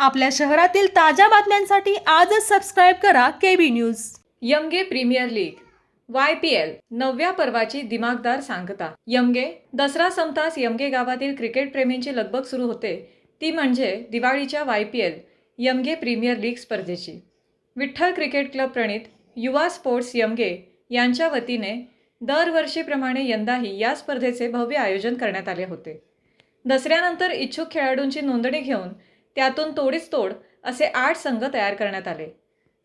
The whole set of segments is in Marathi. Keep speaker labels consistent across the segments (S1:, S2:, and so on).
S1: आपल्या शहरातील ताज्या बातम्यांसाठी आजच सबस्क्राईब करा KB news
S2: Yamage premier league Y P L नवव्या पर्वाची दिमागदार सांगता. यमगे दसरा संपताच यमगे गावातील क्रिकेट प्रेमींची लगबग सुरू होते. ती म्हणजे दिवाळीच्या Y P L Yamage premier league स्पर्धेची. विठ्ठल क्रिकेट क्लब प्रणित युवा स्पोर्ट्स यमगे यांच्या वतीने दरवर्षीप्रमाणे यंदाही या स्पर्धेचे भव्य आयोजन करण्यात आले होते. दसऱ्यानंतर इच्छुक खेळाडूंची नोंदणी घेऊन त्यातून तोडीस तोड असे आठ संघ तयार करण्यात आले.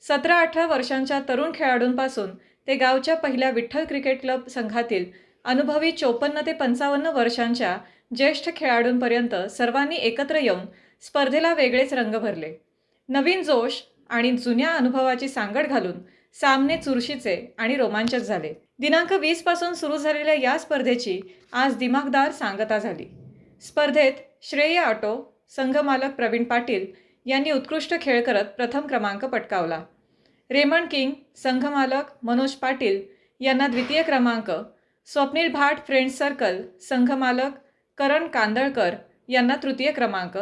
S2: सतरा अठरा वर्षांच्या तरुण खेळाडूंपासून ते गावच्या पहिल्या विठ्ठल क्रिकेट क्लब संघातील अनुभवी चोपन्न ते पंचावन्न वर्षांच्या ज्येष्ठ खेळाडूंपर्यंत सर्वांनी एकत्र येऊन स्पर्धेला वेगळेच रंग भरले. नवीन जोश आणि जुन्या अनुभवाची सांगड घालून सामने चुरशीचे आणि रोमांचक झाले. दिनांक वीसपासून सुरू झालेल्या या स्पर्धेची आज दिमागदार सांगता झाली. स्पर्धेत श्रेय ऑटो संघमालक प्रवीण पाटील यांनी उत्कृष्ट खेळ करत प्रथम क्रमांक पटकावला. रेमंड किंग संघमालक मनोज पाटील यांना द्वितीय क्रमांक स्वप्नील भाट फ्रेंड्स सर्कल संघमालक करण कांदळकर यांना तृतीय क्रमांक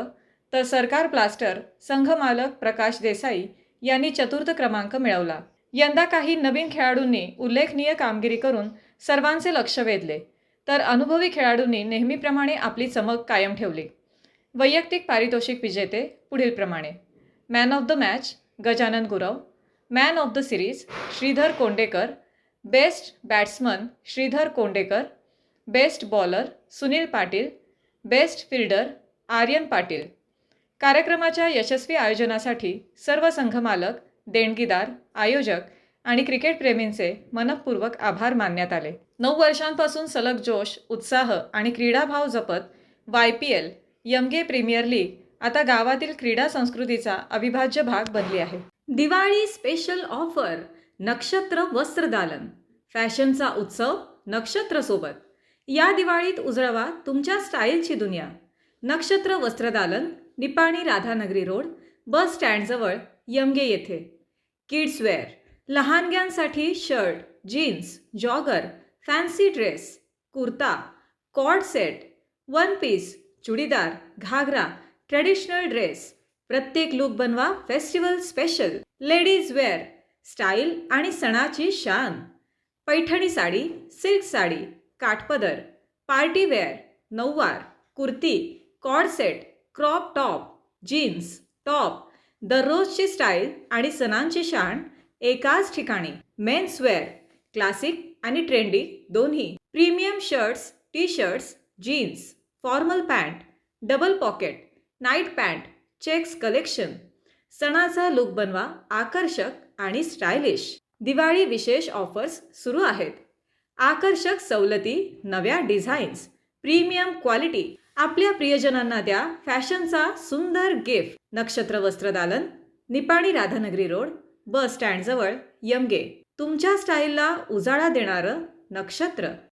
S2: तर सरकार प्लास्टर संघमालक प्रकाश देसाई यांनी चतुर्थ क्रमांक मिळवला. यंदा काही नवीन खेळाडूंनी उल्लेखनीय कामगिरी करून सर्वांचे लक्ष वेधले तर अनुभवी खेळाडूंनी नेहमीप्रमाणे आपली चमक कायम ठेवली. वैयक्तिक पारितोषिक विजेते पुढीलप्रमाणे. Man of the match Gajanan Gurav. Man of the series Shridhar Kondekar. Best batsman Shridhar Kondekar. Best bowler Sunil Patil. Best fielder Aryan Patil. कार्यक्रमाच्या यशस्वी आयोजनासाठी सर्व संघमालक देणगीदार आयोजक आणि क्रिकेटप्रेमींचे मनपूर्वक आभार मानण्यात आले. नऊ वर्षांपासून सलग जोश उत्साह आणि क्रीडाभाव जपत Y P L Yamage premier league आता गावातील क्रीडा संस्कृतीचा अविभाज्य भाग बनली आहे. दिवाळी स्पेशल ऑफर नक्षत्र वस्त्रदालन फॅशनचा उत्सव नक्षत्रसोबत या दिवाळीत उजळवा तुमच्या स्टाईलची दुनिया. नक्षत्र वस्त्रदालन निपाणी राधानगरी रोड बस स्टँडजवळ यमगे येथे. Kidswear लहानग्यांसाठी shirt jeans jogger fancy dress kurta coord set one piece churidar ghagra traditional dress प्रत्येक लुक बनवा festival special ladies wear style आणि सणाची शान. पैठणी साडी सिल्क साडी काठपदर. पार्टी वेअर नऊवार kurti coord set crop top jeans top दररोजची स्टाईल आणि सणांची शान एकाच ठिकाणी. मेन्स वेअर क्लासिक आणि ट्रेंडी दोन्ही. Premium shirts T shirts jeans formal pant double pocket night pant checks collection. सणाचा लुक बनवा आकर्षक आणि स्टायलिश. दिवाळी विशेष ऑफर्स सुरू आहेत. आकर्षक सवलती नव्या डिझाईन्स प्रीमियम क्वालिटी. आपल्या प्रियजनांना द्या फॅशनचा सुंदर गिफ्ट. नक्षत्र वस्त्रदालन निपाणी राधानगरी रोड बस स्टँडजवळ यमगे. तुमच्या स्टाईलला उजाळा देणारं नक्षत्र.